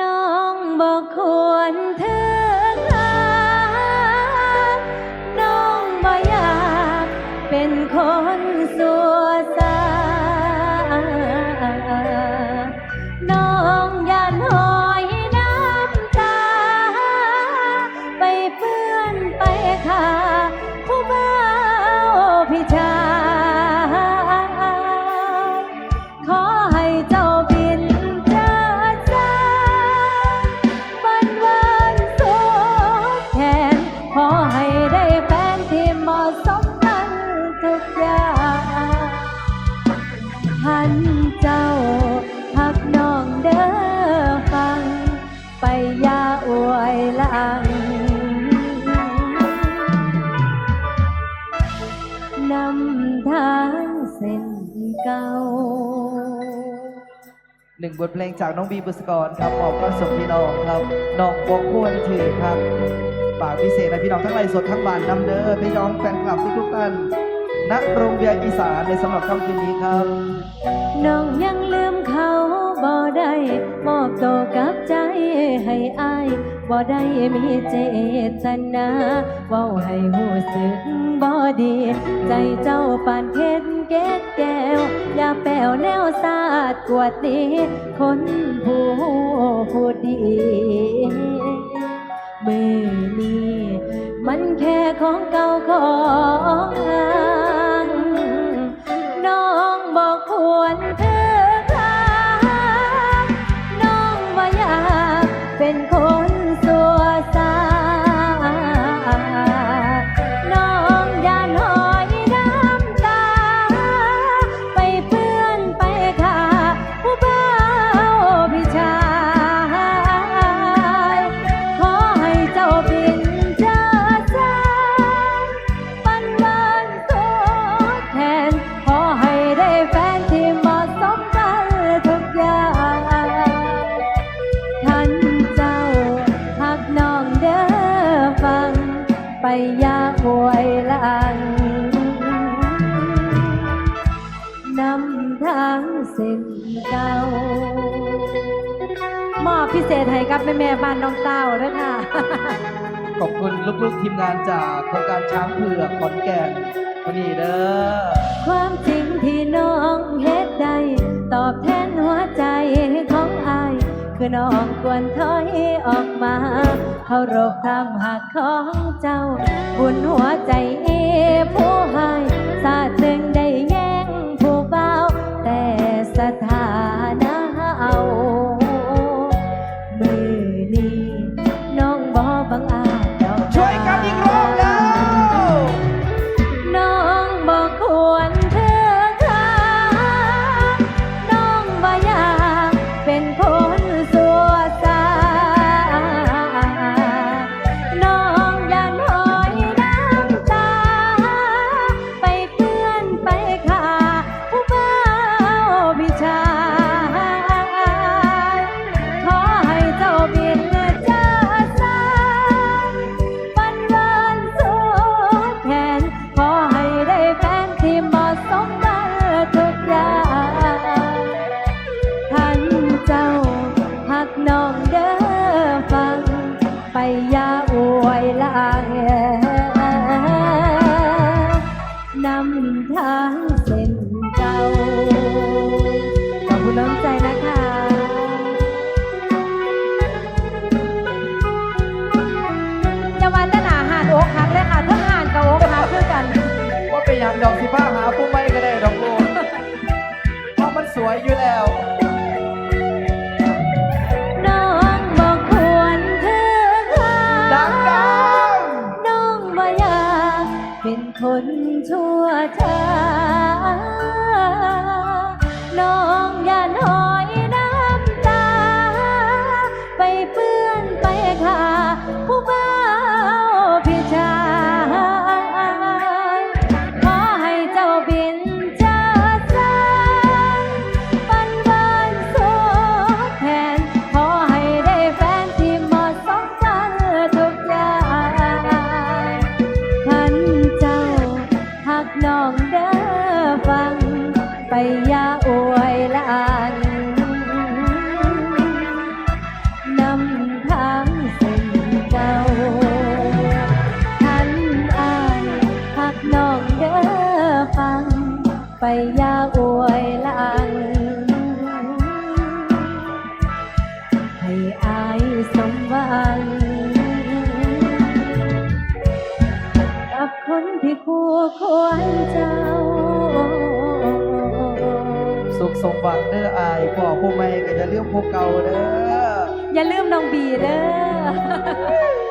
น้องบอกควรเธอคน้องบ่อยากเป็นคนสัวซาน้องอย่าน้อยน้ำตา ไปเปื้อนไปค่ะ ท่านเจ้าหักน้องเด้อฟัง ไปยาอวยลังนำทางเส้นเก่าหนึ่งบทเพลงจากน้องบีบุษกรครับมอบความสุขพี่น้องครับน้องบอกควรถือครับ ฝากพิเศษนะพี่น้องทั้งไลฟ์สดทั้งบ้านนำเด้อพี่น้องแฟนคลับทุกๆท่าน ณโรงเรียนอีสานในสำหรับค่ำคืนนี้ครับ น้องยังลืมเขาบ่ได้มอบตัวกับใจให้อายบ่ได้มีเจตนาเว้าให้หูสึกบ่ดี ใจเจ้าปานเพชรเก็ดแก้ว อย่าแป้วแนวสาดกวดดีคนผู้ผู้ดีมือนี้มันแค่ของเก่าของอา ไปอยาอวยหลังนำทางเส้นเก่ามอบพิเศษให้กับแม่แม่ๆบ้านน้องเต้าด้วยค่ะ ขอบคุณลูกๆทีมงานจากโครงการช้างเผือกขอนแก่นวันนี้เด้อความจริงที่น้องเฮ็ดได้ตอบแทน อน้องควรถอยออกมาเคารพคำหักของเจ้า บุญหัวใจเอผู้ให้สาดจึงได้แย่ ยอยู่แล้วน้องบอกควรเธอค่ะดังๆน้องบอยากเป็นคนชั่วช้าน้องอย่านอน องเด้อฟังไปยาโอ คู่ควรเจ้า สุขสมหวังเด้ออายพ่อผู้ไม่ก็จะเรื่องพวกเก่าเด้อ อย่าลืมน้องบีเด้อ